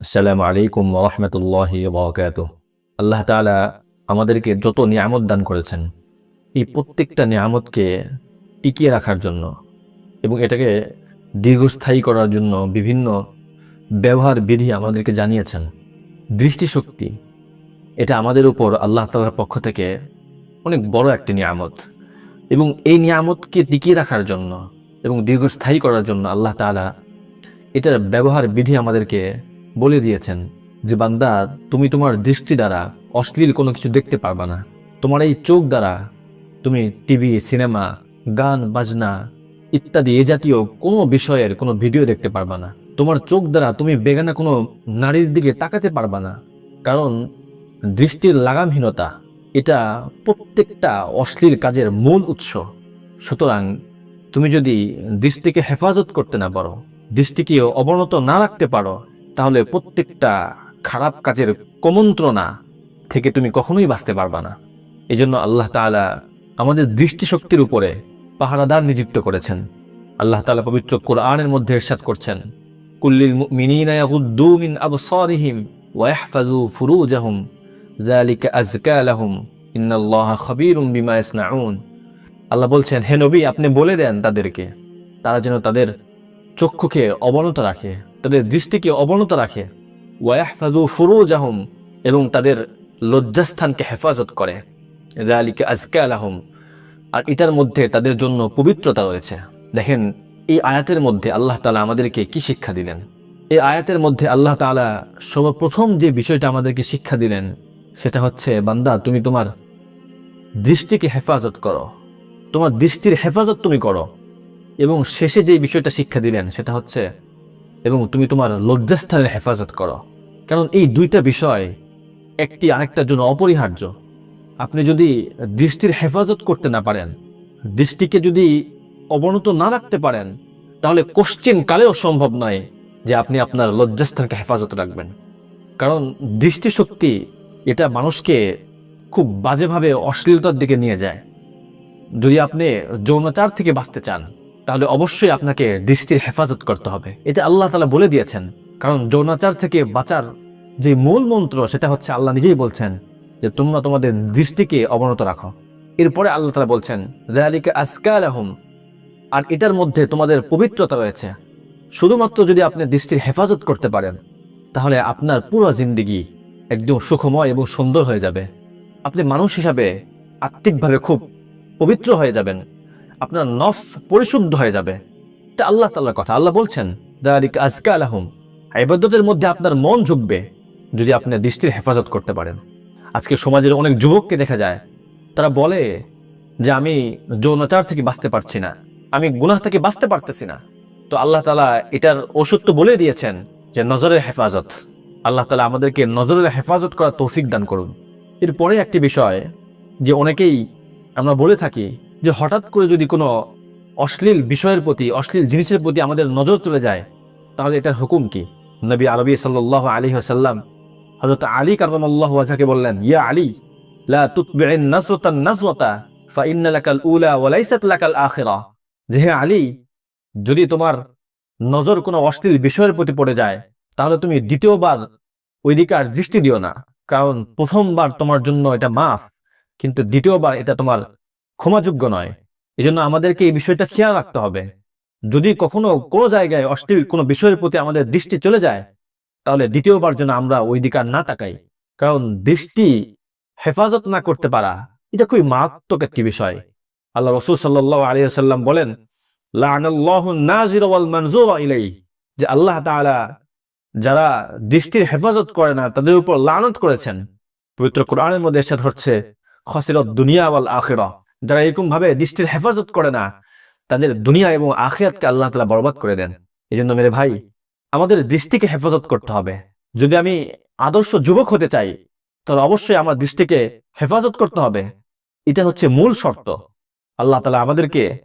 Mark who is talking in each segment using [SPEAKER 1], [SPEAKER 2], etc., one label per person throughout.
[SPEAKER 1] আসসালামু আলাইকুম রহমতুল্লাহ বরকাত আল্লাহ তাআলা আমাদেরকে যত নিয়ামত দান করেছেন, এই প্রত্যেকটা নিয়ামতকে টিকিয়ে রাখার জন্য এবং এটাকে দীর্ঘস্থায়ী করার জন্য বিভিন্ন ব্যবহার বিধি আমাদেরকে জানিয়েছেন। দৃষ্টিশক্তি, এটা আমাদের উপর আল্লাহ তালার পক্ষ থেকে অনেক বড় একটি নিয়ামত এবং এই নিয়ামতকে টিকিয়ে রাখার জন্য এবং দীর্ঘস্থায়ী করার জন্য আল্লাহ তালা এটার ব্যবহার বিধি আমাদেরকে বলে দিয়েছেন যে, বান্দা, তুমি তোমার দৃষ্টি দ্বারা অশ্লীল কোনো কিছু দেখতে পারবা না। তোমার এই চোখ দ্বারা তুমি টিভি, সিনেমা, গান, বাজনা ইত্যাদি এ জাতীয় কোনো বিষয়ের কোনো ভিডিও দেখতে পারবা না। তোমার চোখ দ্বারা তুমি বেগানা কোনো নারীর দিকে তাকাতে পারবা না। কারণ দৃষ্টির লাগামহীনতা, এটা প্রত্যেকটা অশ্লীল কাজের মূল উৎস। সুতরাং তুমি যদি দৃষ্টিকে হেফাজত করতে না পারো দৃষ্টিকে অবনত না রাখতে পারো তাহলে প্রত্যেকটা খারাপ কাজের কমন্ত্রণা থেকে তুমি কখনোই বাঁচতে পারবা না। এই জন্য আল্লাহ তাআলা আমাদের দৃষ্টিশক্তির উপরে পাহারাদার নিযুক্ত করেছেন। আল্লাহ তাআলা পবিত্র কোরআনের মধ্যে ইরশাদ করছেন কুল্লিল মিন আল্লাহ বলছেন, হে নবী, আপনি বলে দেন তাদেরকে, তারা যেন তাদের চক্ষুকে অবনত রাখে। তাদের দৃষ্টিকে অবনত রাখে। ওয়াহফাজু ফুরুজ আহম এবং তাদের লজ্জাস্থানকে হেফাজত করে। আলিকে আজকে আলাহম আর এটার মধ্যে তাদের জন্য পবিত্রতা রয়েছে। দেখেন, এই আয়াতের মধ্যে আল্লাহ তালা আমাদেরকে কি শিক্ষা দিলেন? এই আয়াতের মধ্যে আল্লাহ তালা সর্বপ্রথম যে বিষয়টা আমাদেরকে শিক্ষা দিলেন, সেটা হচ্ছে, বান্দা, তুমি তোমার দৃষ্টিকে হেফাজত করো। তোমার দৃষ্টির হেফাজত তুমি করো। এবং শেষে যে বিষয়টা শিক্ষা দিলেন, সেটা হচ্ছে এবং তুমি তোমার লজ্জাস্থানের হেফাজত করো। কারণ এই দুইটা বিষয় একটি আরেকটার জন্য অপরিহার্য। আপনি যদি দৃষ্টির হেফাজত করতে না পারেন, দৃষ্টিকে যদি অবনত না রাখতে পারেন, তাহলে কোশ্চিন কালেও সম্ভব নয় যে আপনি আপনার লজ্জাস্থানকে হেফাজত রাখবেন। কারণ দৃষ্টিশক্তি এটা মানুষকে খুব বাজেভাবে অশ্লীলতার দিকে নিয়ে যায়। যদি আপনি যৌনাচার থেকে বাঁচতে চান তাহলে অবশ্যই আপনাকে দৃষ্টির হেফাজত করতে হবে। এটা আল্লাহ তালা বলে দিয়েছেন। কারণ যৌনাচার থেকে বাঁচার যে মূল মন্ত্র, সেটা হচ্ছে আল্লাহ নিজেই বলছেন যে, তোমরা তোমাদের দৃষ্টিকে অবনত রাখো। এরপরে আল্লাহ তালা বলছেন রেয়ালিকে আসকাল আহম আর এটার মধ্যে তোমাদের পবিত্রতা রয়েছে। শুধুমাত্র যদি আপনি দৃষ্টির হেফাজত করতে পারেন, তাহলে আপনার পুরো জিন্দিগি একদম সুখময় এবং সুন্দর হয়ে যাবে। আপনি মানুষ হিসাবে আত্মিকভাবে খুব পবিত্র হয়ে যাবেন। আপনার নফ পরিশুদ্ধ হয়ে যাবে। এটা আল্লাহ তাল্লাহ কথা। আল্লাহ বলছেন দারিক আজকা আলাহম আইবাদতের মধ্যে আপনার মন ঝুঁকবে, যদি আপনি দৃষ্টির হেফাজত করতে পারেন। আজকে সমাজের অনেক যুবককে দেখা যায়, তারা বলে যে, আমি যৌনাচার থেকে বাঁচতে পারছি না। আমি গুনাহ থেকে বাঁচতে পারতেছি না। তো আল্লাহ তালা এটার ওষুধ তো বলে দিয়েছেন যে, নজরের হেফাজত। আল্লাহ তালা আমাদেরকে নজরের হেফাজত করার তৌফিক দান করুন। এরপরে একটি বিষয় যে, অনেকেই আমরা বলে থাকি যে হঠাৎ করে যদি কোনো অশ্লীল বিষয়ের প্রতি, অশ্লীল জিনিসের প্রতি আমাদের নজর চলে যায়, তাহলে এটার হুকুম কি? নবী আরবি সাল্লাহ আলী হাসাল্লাম হজরত আলী কারমাল্লাহ ওয়াজাকে বললেন, ইয়া আলী, লা তুতবি'ন নাসরাতান নাসরাতা ফাইন্না লাকাল উলা ওয়া লাইসাত লাকাল যে হে আলী, যদি তোমার নজর কোনো অশ্লীল বিষয়ের প্রতি পড়ে যায়, তাহলে তুমি দ্বিতীয়বার ওই আর দৃষ্টি দিও না। কারণ প্রথমবার তোমার জন্য এটা মাফ, কিন্তু দ্বিতীয়বার এটা তোমার ক্ষমাযোগ্য নয়। এই জন্য আমাদেরকে এই বিষয়টা খেয়াল রাখতে হবে। যদি কখনো কোনো জায়গায় অশ্লীল কোনো বিষয়ের প্রতি আমাদের দৃষ্টি চলে যায়, তাহলে দ্বিতীয়বার যেন আমরা ওই দিকে না তাকাই। কারণ দৃষ্টি হেফাজত না করতে পারা, এটা খুবই মারাত্মক একটি বিষয়। আল্লাহ রসুল সাল্লাহ আলিয়াল্লাম বলেন যে আল্লাহ যারা দৃষ্টির হেফাজত করে না, তাদের উপর লানত করেছেন। পবিত্র কোরআনের মধ্যে এসে হচ্ছে, খসিরত দুনিয়া আখিরা। যারা এরকম ভাবে দৃষ্টির হেফাজত করে না, তাদের দুনিয়া এবং আখিরাতকে আল্লাহ তালা বরবাদ করে দেন। এই জন্য মেরে ভাই, আমাদের দৃষ্টিকে হেফাজত করতে হবে। যদি আমি আদর্শ যুবক হতে চাই, তাহলে অবশ্যই আমার দৃষ্টিকে হেফাজত করতে হবে। এটা হচ্ছে মূল শর্ত। আল্লাহ তালা আমাদেরকে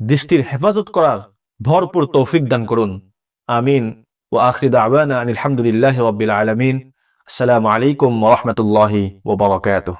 [SPEAKER 1] দৃষ্টির হেফাজত করার ভরপুর তৌফিক দান করুন। আমিন। ও আখরিদ আবানা আলহামদুলিল্লাহ রবিল আলমিন। আসসালামু আলাইকুম রহমতুল্লাহি ওবরাকাতুহ